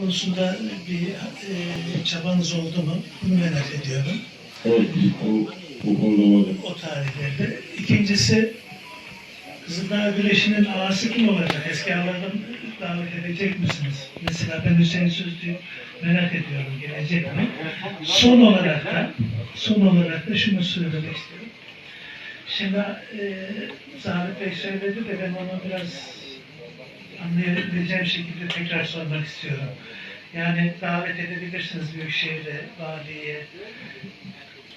konusunda bir e, çabanız oldu mu? Bunu merak ediyorum. Evet, o, bu konuda olacak. O tarihlerde. İkincisi Kızıldağ Güreşi'nin ağası kim olacak? Eski ağalardan davet edecek misiniz? Mesela ben Hüseyin Sözcü'yü merak ediyorum. Gelecek mi? Son olarak da son olarak da şunu söylemek istiyorum. Şimdi e, Zahmet Bey söyledi de ben onu biraz anlayabileceğim şekilde tekrar sormak istiyorum. Yani davet edebilirsiniz Büyükşehir'e, valiye,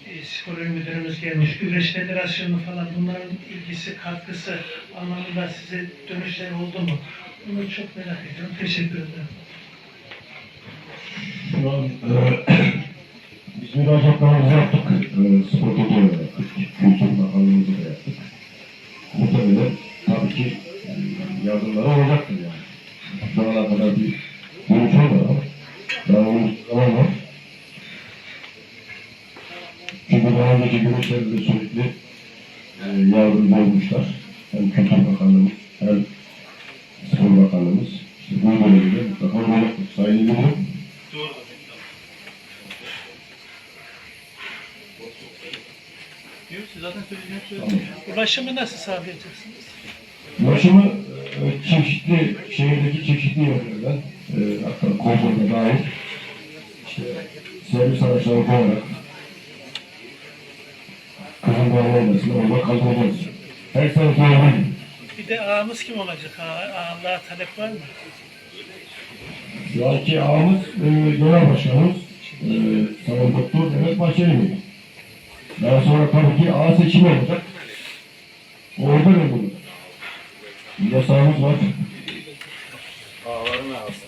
e, müdürümüz gelmiş, Güreş Federasyonu falan bunların ilgisi, katkısı anlamında size dönüşler oldu mu? Bunu çok merak ediyorum. Teşekkür ederim. Şu an e, biz müracaatlarımızı yaptık. E, spor topluluğuna yaptık. Kültür yardımları olacaktır yani. Şu ana kadar bir dönüş olmadı ama onun zaman var. Çünkü daha önceki görüşlerde sürekli e, yardımcı olmuşlar. Hem Kültür Bakanlığımız hem Spor Bakanlığımız. İşte bu bölümde mutlaka olacaktır. Sayın İlgili Yok siz zaten söyleyeceğini söylediniz. Ulaşımı nasıl sağlayacaksınız? Ulaşımı çeşitli, şehirdeki çeşitli yerlerden, e, hatta Kozlu'da dahil, işte servis araçları koyarak, kızın bağlanmasını orada kaldıracağız. Her tarafı öyle. Bir de ağamız kim olacak? Ağa, ağalığa talep var mı? Şu anki ağamız, e, genel başkanımız, e, Sayın Doktor Mehmet Bahçeli Bey. Daha sonra tabii ki ağ seçimi olacak. Orada ne olur? Bir de sağımız var. Ağların ağası.